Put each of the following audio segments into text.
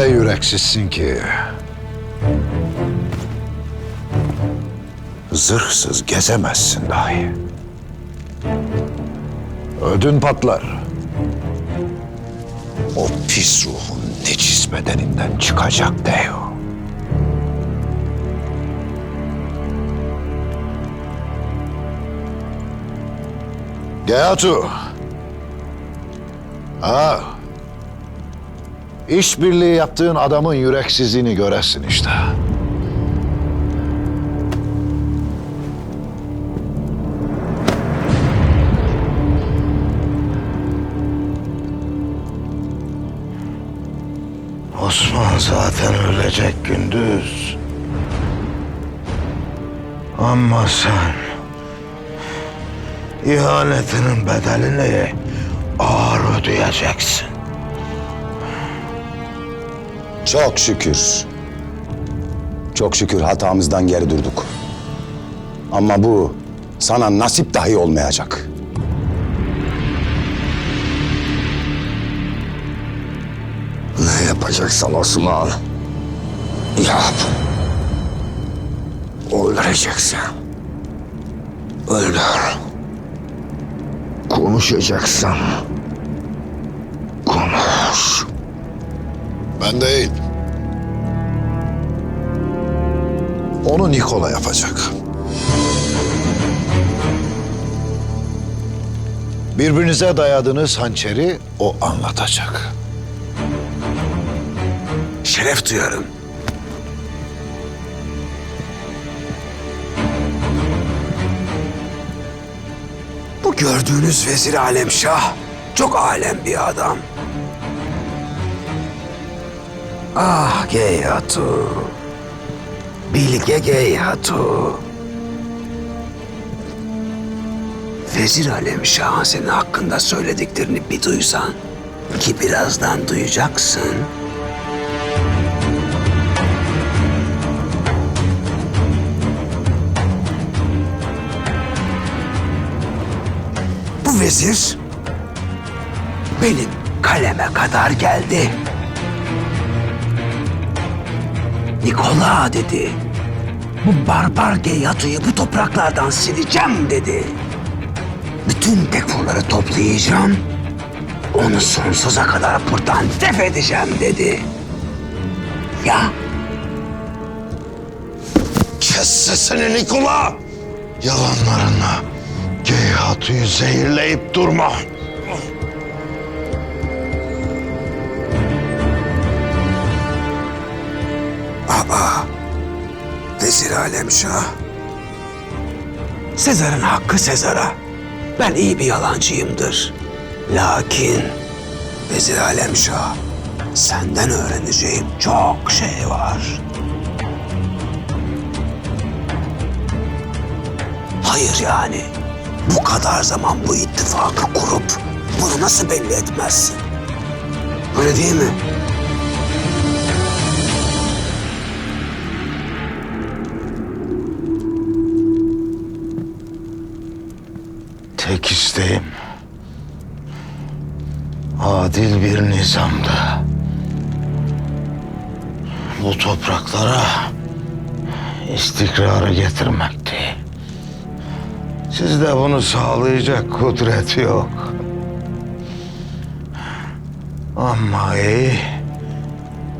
Öyle yüreksizsin ki. Zırhsız gezemezsin dahi. Ödün patlar. O pis ruhun necis bedeninden çıkacak Deo. Geatu. Ha. İşbirliği yaptığın adamın yüreksizliğini göresin işte. Osman zaten ölecek gündüz. Ama sen ihanetinin bedelini ağır ödeyeceksin. Çok şükür. Çok şükür hatamızdan geri durduk. Ama bu sana nasip dahi olmayacak. Ne yapacaksan Osman? Yap. Öldüreceksin. Öldür. Konuşacaksan konuş. Ben değil. Onu Nikola yapacak. Birbirinize dayadığınız hançeri o anlatacak. Şeref duyarım. Bu gördüğünüz Vezir Alemşah çok alem bir adam. Ah Geyhatu. Bilge Geyhatu. Vezir Alemşah'ın senin hakkında söylediklerini bir duysan ki birazdan duyacaksın. Bu vezir benim kaleme kadar geldi. Nikola dedi. Bu barbar Geyatu'yu bu topraklardan sileceğim dedi. Bütün dekoları toplayacağım. Onu sonsuza kadar buradan def edeceğim dedi. Ya. Kes sesini Nikola. Yalanlarınla Geyhatu'yu zehirleyip durma. Vezir Alemşah. Sezar'ın hakkı Sezar'a. Ben iyi bir yalancıyımdır. Lakin Vezir Alemşah, senden öğreneceğim çok şey var. Hayır yani. Bu kadar zaman bu ittifakı kurup bunu nasıl belli etmezsin? Öyle değil mi? Tek isteğim adil bir nizamda bu topraklara istikrarı getirmekti. Sizde bunu sağlayacak kudret yok. Ama iyi,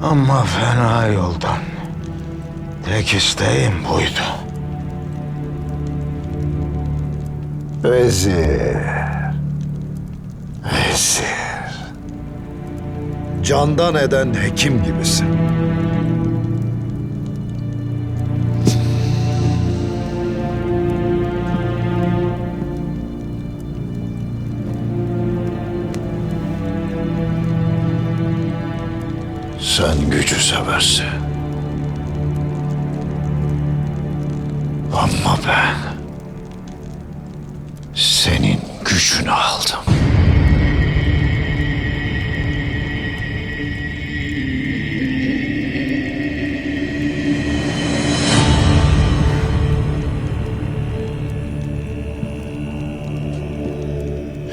ama fena yoldan. Tek isteğim buydu. Vezir. Vezir. Candan eden hekim gibisin. Sen gücü seversin. Ama ben gücünü aldım.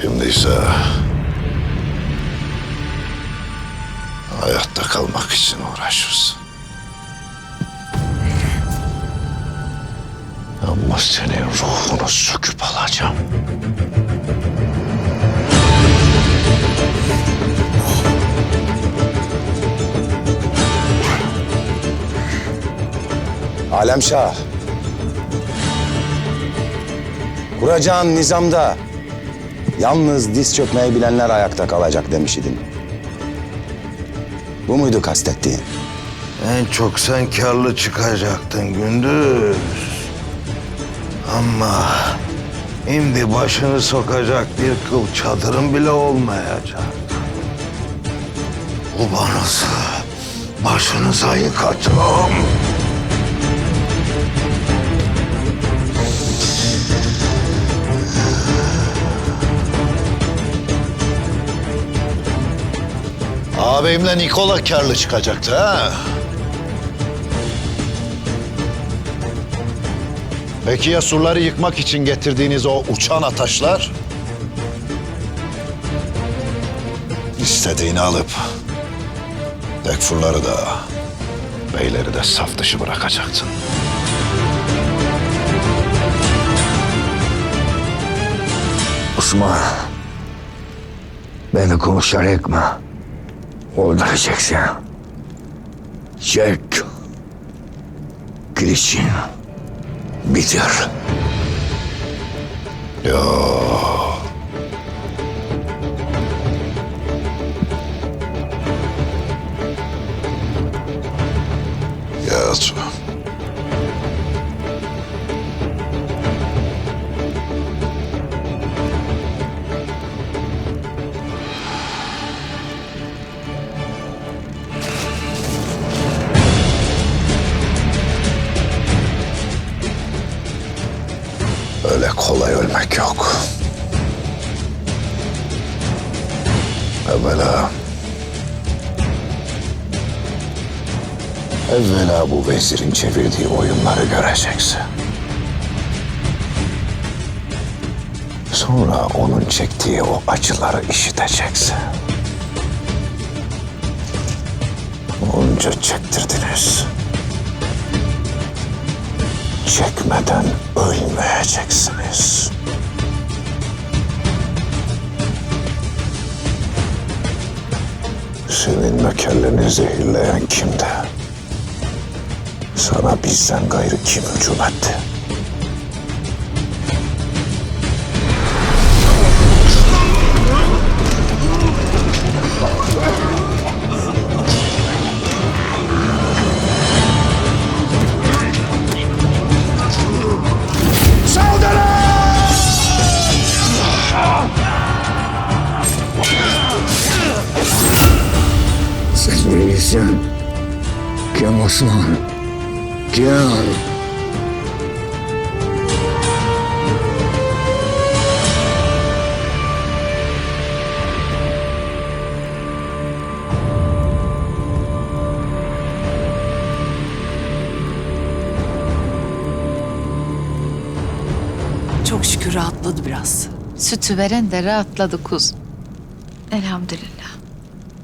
Şimdi hayatta kalmak için uğraşırsın. Ama senin ruhunu söküp alacağım. Alemşah. Kuracağın nizamda yalnız diz çökmeyi bilenler ayakta kalacak demiş idin. Bu muydu kastettiğin? En çok sen karlı çıkacaktın Gündüz. Ama şimdi başını sokacak bir kıl çadırın bile olmayacak. Ubanızı başınıza yıkacağım. Ağabeyimle Nikola karlı çıkacaktı ha. Peki ya surları yıkmak için getirdiğiniz o uçan ataşlar? İstediğini alıp Dekfurları da beyleri de saf dışı bırakacaktın. Osman. Beni konuşar etme. Öldüreceksin. Çek. Girişin. Bitir. Ya Ya Evvela bu vezirin çevirdiği oyunları göreceksin. Sonra onun çektiği o acıları işiteceksin. Onca çektirdiniz. Çekmeden ölmeyeceksiniz. Senin nökerlerini zehirleyen kimdi? Sana bizden gayrı kim hücum etti? Sen bilirsin. Kim Osman? Kim? Çok şükür rahatladı biraz. Sütü veren de rahatladı kuz. Elhamdülillah.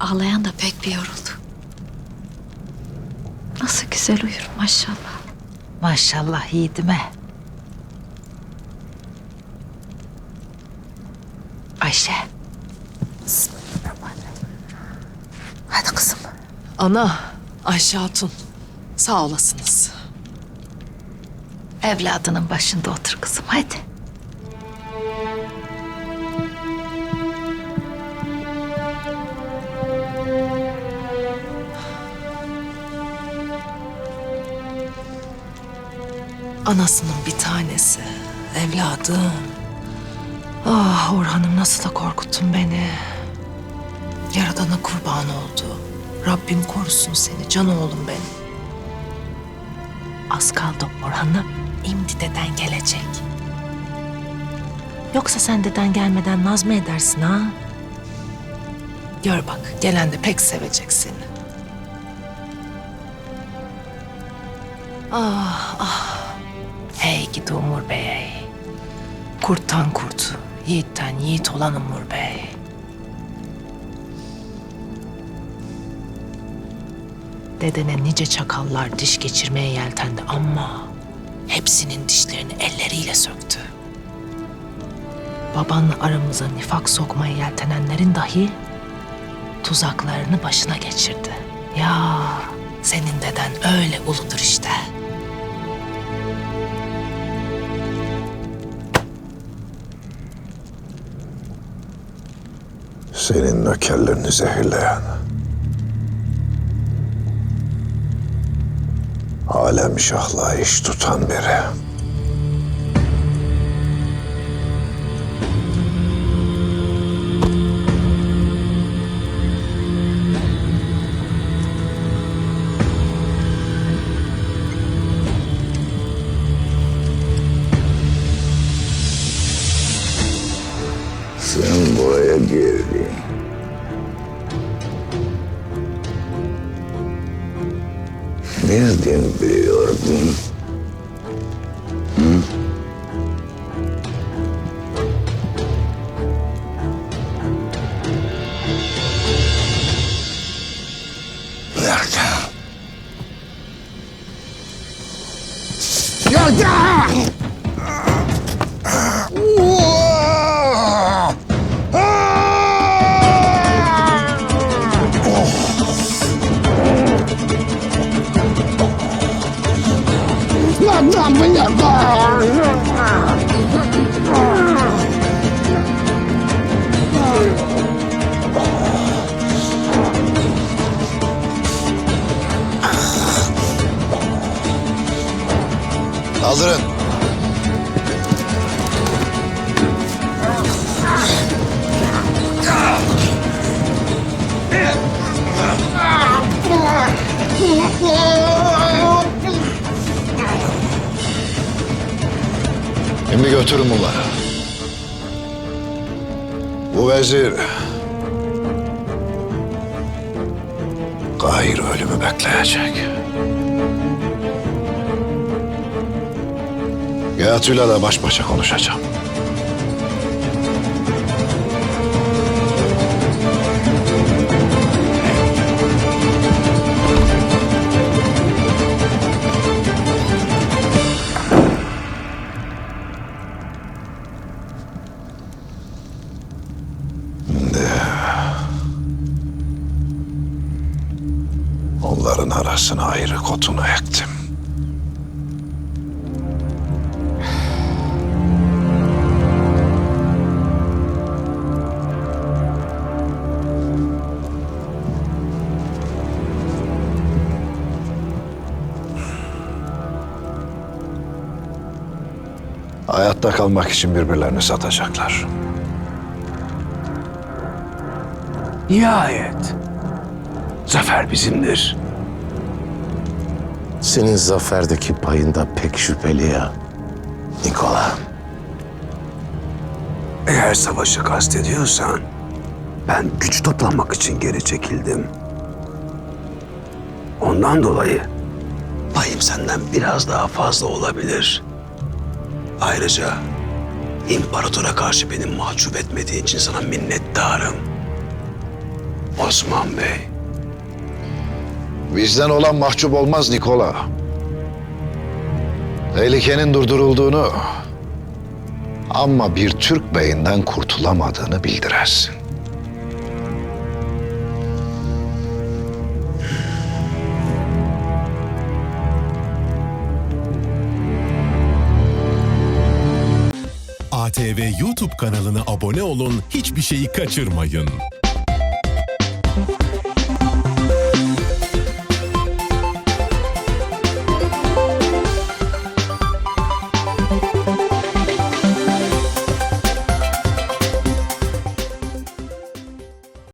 Ağlayan da pek bir yoruldu. Nasıl güzel uyur maşallah. Maşallah yiğidime. Ayşe. Hadi kızım. Ana, Ayşe Hatun. Sağ olasınız. Evladının başında otur kızım hadi. Anasının bir tanesi. Evladım. Ah Orhan'ım nasıl da korkuttun beni. Yaradana kurban oldu. Rabbim korusun seni can oğlum benim. Az kaldı Orhan'ım. İmdi deden gelecek. Yoksa sen deden gelmeden naz mı edersin ha? Gör bak gelen de pek sevecek seni. Ah ah. Hey gidi Umur Bey. Kurttan kurt, yiğitten yiğit olan Umur Bey. Dedene nice çakallar diş geçirmeye yeltendi ama hepsinin dişlerini elleriyle söktü. Babanla aramıza nifak sokmaya yeltenenlerin dahi tuzaklarını başına geçirdi. Ya senin deden öyle uludur işte. Senin nökerlerini zehirleyen. Alem şahla iş tutan biri. Kaldırın. Şimdi götürün bunları. Bu vezir... Gayr ölümü bekleyecek. Gayatü'yle de baş başa konuşacağım. Arasına ayrı kotunu ektim. Hayatta kalmak için birbirlerini satacaklar. Nihayet. Zafer bizimdir. Senin zaferdeki payında pek şüpheli ya. Nikola. Eğer savaşı kastediyorsan ben güç toplamak için geri çekildim. Ondan dolayı payım senden biraz daha fazla olabilir. Ayrıca imparatora karşı beni mahcup etmediğin için sana minnettarım. Osman Bey. Bizden olan mahcup olmaz Nikola. Tehlikenin durdurulduğunu ama bir Türk beyinden kurtulamadığını bildirersin. ATV YouTube kanalına abone olun, hiçbir şeyi kaçırmayın.